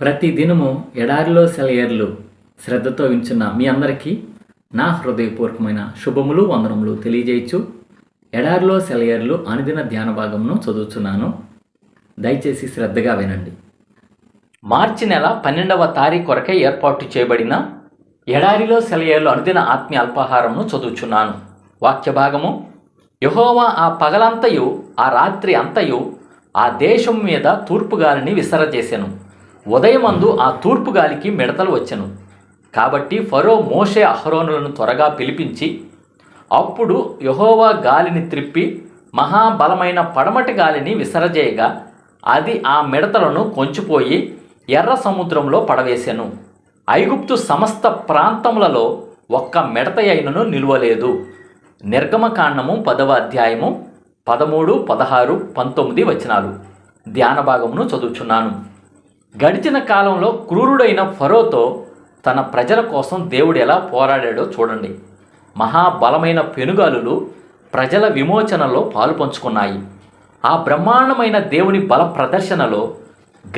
ప్రతి దినము ఎడారిలో సెలయర్లు శ్రద్ధతో వించున్న మీ అందరికీ నా హృదయపూర్వకమైన శుభములు వందనములు తెలియజేయచ్చు. ఎడారిలో సెలయర్లు అనుదిన ధ్యాన భాగమును చదువుతున్నాను దయచేసి శ్రద్ధగా వినండి. మార్చి నెల పన్నెండవ తారీఖు కొరకే ఏర్పాటు చేయబడిన ఎడారిలో సెలయర్లు అనుదిన ఆత్మీయ అల్పాహారంను చదువుచున్నాను. వాక్య భాగము యహోవా ఆ పగలంతయు ఆ రాత్రి అంతయు ఆ దేశం మీద తూర్పు గాలిని విసరజేసెను. ఉదయమందు ఆ తూర్పు గాలికి మిడతలు వచ్చెను. కాబట్టి ఫరో మోషే అహరోనులను త్వరగా పిలిపించి అప్పుడు యహోవా గాలిని త్రిప్పి మహాబలమైన పడమటి గాలిని విసరజేయగా అది ఆ మిడతలను కొంచిపోయి ఎర్ర సముద్రంలో పడవేశాను ఐగుప్తు సమస్త ప్రాంతములలో ఒక్క మిడత అయినను నిలువలేదు. నిర్గమకాండము పదవ అధ్యాయము పదమూడు పదహారు పంతొమ్మిది వచనాలు. ధ్యాన భాగమును చదువుచున్నాను. గడిచిన కాలంలో క్రూరుడైన ఫరోతో తన ప్రజల కోసం దేవుడు ఎలా పోరాడాడో చూడండి. మహాబలమైన పెనుగాలులు ప్రజల విమోచనలో పాలు పంచుకున్నాయి. ఆ బ్రహ్మాండమైన దేవుని బల ప్రదర్శనలో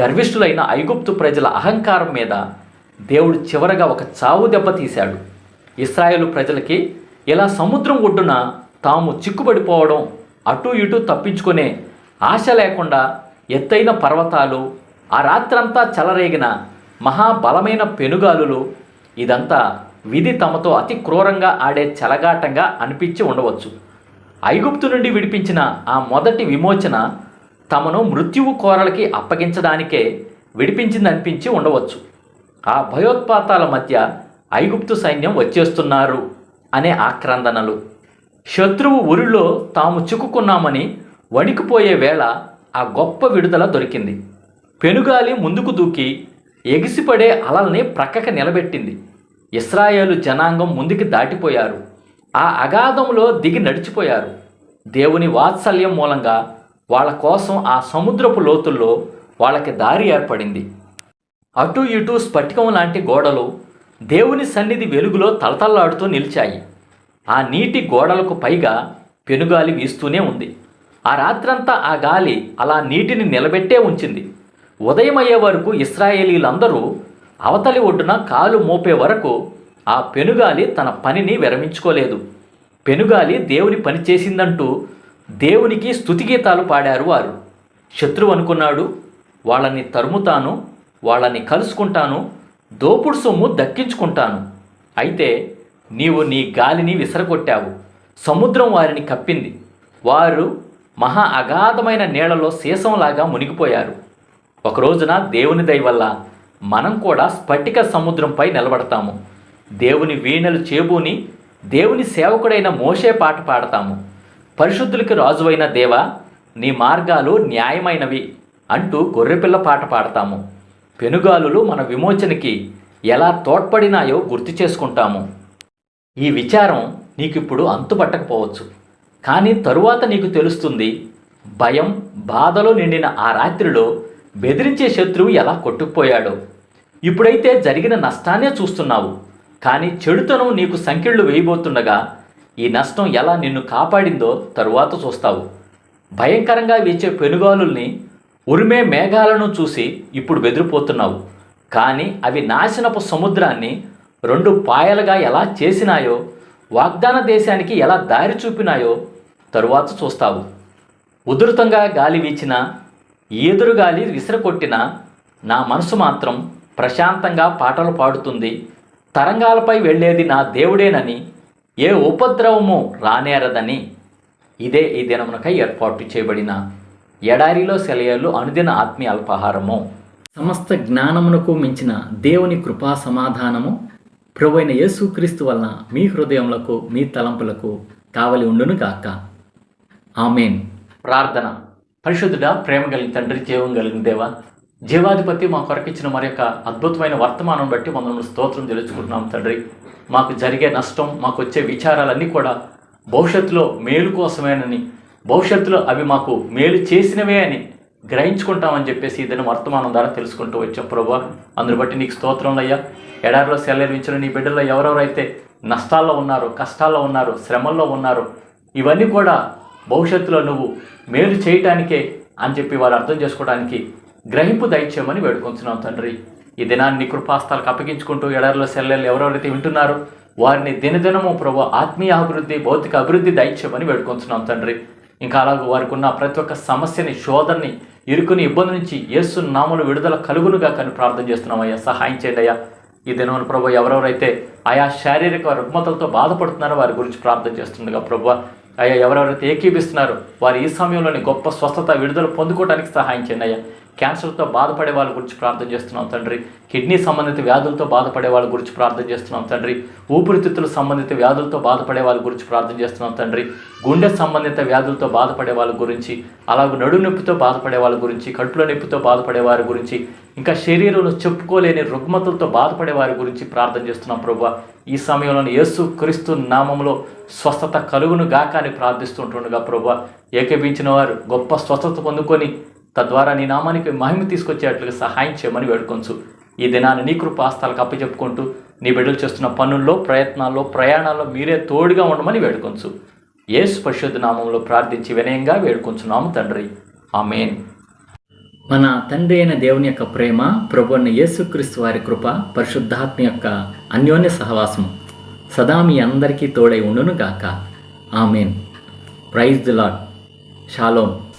గర్విష్ఠులైన ఐగుప్తు ప్రజల అహంకారం మీద దేవుడు చివరగా ఒక చావు దెబ్బ తీశాడు. ఇస్రాయేలు ప్రజలకి ఇలా సముద్రం ఒడ్డున తాము చిక్కుబడిపోవడం అటు ఇటు తప్పించుకునే ఆశ లేకుండా ఎత్తైన పర్వతాలు ఆ రాత్రంతా చెలరేగిన మహాబలమైన పెనుగాలులు ఇదంతా విధి తమతో అతి క్రూరంగా ఆడే చెలగాటంగా అనిపించి ఉండవచ్చు. ఐగుప్తు నుండి విడిపించిన ఆ మొదటి విమోచన తమను మృత్యువు కోరలకి అప్పగించడానికే విడిపించిందనిపించి ఉండవచ్చు. ఆ భయోత్పాతాల మధ్య ఐగుప్తు సైన్యం వచ్చేస్తున్నారు అనే ఆక్రందనలు. శత్రువు ఉరిలో తాము చిక్కుకున్నామని వణికిపోయే వేళ ఆ గొప్ప విడుదల దొరికింది. పెనుగాలి ముందుకు దూకి ఎగిసిపడే అలల్ని ప్రక్కకి నిలబెట్టింది. ఇస్రాయేలు జనాంగం ముందుకి దాటిపోయారు. ఆ అగాధంలో దిగి నడిచిపోయారు. దేవుని వాత్సల్యం మూలంగా వాళ్ళ కోసం ఆ సముద్రపు లోతుల్లో వాళ్ళకి దారి ఏర్పడింది. అటు ఇటు స్ఫటికం లాంటి గోడలు దేవుని సన్నిధి వెలుగులో తలతల్లాడుతూ నిలిచాయి. ఆ నీటి గోడలకు పైగా పెనుగాలి వీస్తూనే ఉంది. ఆ రాత్రంతా ఆ గాలి అలా నీటిని నిలబెట్టే ఉంచింది. ఉదయం అయ్యే వరకు ఇస్రాయేలీలందరూ అవతలి ఒడ్డున కాలు మోపే వరకు ఆ పెనుగాలి తన పనిని విరమించుకోలేదు. పెనుగాలి దేవుని పని చేసిందంటూ దేవునికి స్తుతిగీతాలు పాడారు వారు. శత్రువు అనుకున్నాడు వాళ్ళని తరుముతాను వాళ్ళని కలుసుకుంటాను దోపుడు సొమ్ము దక్కించుకుంటాను. అయితే నీవు నీ గాలిని విసరగొట్టావు సముద్రం వారిని కప్పింది. వారు మహా అగాధమైన నీళ్ళలో సీసంలాగా మునిగిపోయారు. ఒక రోజున దేవుని దయ వల్ల మనం కూడా స్ఫటిక సముద్రంపై నిలబడతాము. దేవుని వీణలు చేబూని దేవుని సేవకుడైన మోషే పాట పాడతాము. పరిశుద్ధులకి రాజువైన దేవ నీ మార్గాలు న్యాయమైనవి అంటూ గొర్రెపిల్ల పాట పాడతాము. పెనుగాలులు మన విమోచనకి ఎలా తోడ్పడినాయో గుర్తు చేసుకుంటాము. ఈ విచారం నీకిప్పుడు అంతుపట్టకపోవచ్చు. కానీ తరువాత నీకు తెలుస్తుంది భయం బాధలో నిండిన ఆ రాత్రిలో బెదిరించే శత్రువు ఎలా కొట్టుకుపోయాడో. ఇప్పుడైతే జరిగిన నష్టాన్నే చూస్తున్నావు. కానీ చెడుతనం నీకు సంఖ్యళ్ళు వేయబోతుండగా ఈ నష్టం ఎలా నిన్ను కాపాడిందో తరువాత చూస్తావు. భయంకరంగా వీచే పెనుగాలుల్ని ఉరిమే మేఘాలను చూసి ఇప్పుడు బెదిరిపోతున్నావు. కానీ అవి నాశనపు సముద్రాన్ని రెండు పాయలుగా ఎలా చేసినాయో వాగ్దాన దేశానికి ఎలా దారి చూపినాయో తరువాత చూస్తావు. ఉధృతంగా గాలి వీచిన ఈదురుగాలి విసిరకొట్టిన నా మనసు మాత్రం ప్రశాంతంగా పాటలు పాడుతుంది. తరంగాలపై వెళ్ళేది నా దేవుడేనని ఏ ఉపద్రవము రానేరదని. ఇదే ఈ దినమునకై ఏర్పాటు చేయబడిన ఎడారిలో సెలయర్లు అనుదిన ఆత్మీయ అల్పాహారము. సమస్త జ్ఞానమునకు మించిన దేవుని కృపా సమాధానము ప్రభువైన యేసుక్రీస్తు వలన మీ హృదయములకు మీ తలంపులకు కావలి ఉండును గాక ఆమెన్. ప్రార్థన. పరిశుద్ధుడా ప్రేమ కలిగిన తండ్రి జీవం కలిగిన దేవా జీవాధిపతి మా కొరకిచ్చిన మరి యొక్క అద్భుతమైన వర్తమానం బట్టి మనల్ని స్తోత్రం తెలుసుకుంటున్నాం తండ్రి. మాకు జరిగే నష్టం మాకు వచ్చే విచారాలన్నీ కూడా భవిష్యత్తులో మేలు కోసమేనని భవిష్యత్తులో అవి మాకు మేలు చేసినవే అని గ్రహించుకుంటామని చెప్పేసి ఇదని వర్తమానం ద్వారా తెలుసుకుంటూ వచ్చాం ప్రభు. అందుని బట్టి నీకు స్తోత్రం అయ్యా. ఎడారిలో సెలవించిన నీ బిడ్డల్లో ఎవరెవరైతే నష్టాల్లో ఉన్నారు కష్టాల్లో ఉన్నారు శ్రమల్లో ఉన్నారు ఇవన్నీ కూడా భవిష్యత్తులో నువ్వు మేలు చేయటానికే అని చెప్పి వారు అర్థం చేసుకోవడానికి గ్రహింపు దయచేయమని వేడుకొంచున్నాం తండ్రి. ఈ దినాన్ని నీ కృపాస్తాలకు అప్పగించుకుంటూ ఎడర్లో సెల్లెలు ఎవరెవరైతే వింటున్నారో వారిని దినదినము ప్రభు ఆత్మీయ అభివృద్ధి భౌతిక అభివృద్ధి దయచేయమని వేడుకొంచున్నాం తండ్రి. ఇంకా అలాగే వారికి ఉన్న ప్రతి ఒక్క సమస్యని శోధనని ఇరుకుని ఇబ్బంది నుంచి యేసు నామలు విడుదల కలుగునుగా కానీ ప్రార్థన చేస్తున్నాం అయ్యా. సహాయం చేయండి అయ్యా. ఈ దినమున ప్రభు ఎవరెవరైతే ఆయా శారీరక రుగ్మతలతో బాధపడుతున్నారో వారి గురించి ప్రార్థన చేస్తుండగా ప్రభు అయ్యా ఎవరెవరైతే ఏకీపిస్తున్నారో వారి ఈ సమయంలోని గొప్ప స్వస్థత విడుదల పొందుకోవడానికి సహాయం చేయండి అయ్యా. క్యాన్సర్తో బాధపడే వాళ్ళ గురించి ప్రార్థన చేస్తున్నాం తండ్రి. కిడ్నీ సంబంధిత వ్యాధులతో బాధపడే వాళ్ళ గురించి ప్రార్థన చేస్తున్నాం తండ్రి. ఊపిరితిత్తుల సంబంధిత వ్యాధులతో బాధపడే వాళ్ళ గురించి ప్రార్థన చేస్తున్నాం తండ్రి. గుండె సంబంధిత వ్యాధులతో బాధపడే వాళ్ళ గురించి అలాగే నడు నొప్పితో బాధపడే వాళ్ళ గురించి కడుపులో నొప్పితో బాధపడే వారి గురించి ఇంకా శరీరంలో చెప్పుకోలేని రుగ్మతలతో బాధపడే వారి గురించి ప్రార్థన చేస్తున్నాం ప్రభు. ఈ సమయంలో యేసు క్రీస్తు నామంలో స్వస్థత కలుగును గాక అని ప్రార్థిస్తుంటుండగా ప్రభు. ఏకీపించిన వారు గొప్ప స్వస్థత పొందుకొని తద్వారా నీ నామానికి మహిమ తీసుకొచ్చేట్లుగా సహాయం చేయమని వేడుకొంచు. ఈ దినాన్ని నీ కృపాస్తాలకు అప్పచెప్పుకుంటూ నీ బిడ్డలు చేస్తున్న పనుల్లో ప్రయత్నాల్లో ప్రయాణాల్లో మీరే తోడుగా ఉండమని వేడుకొంచు. యేసు పరిశుద్ధ నామంలో ప్రార్థించి వినయంగా వేడుకొంచున్నాము తండ్రి. ఆమెన్. మన తండ్రి అయిన దేవుని యొక్క ప్రేమ ప్రభు యేసుక్రీస్తు వారి కృప పరిశుద్ధాత్మ యొక్క అన్యోన్య సహవాసం సదా మీ అందరికీ తోడై ఉండును గాక amen. Praise the lord shalom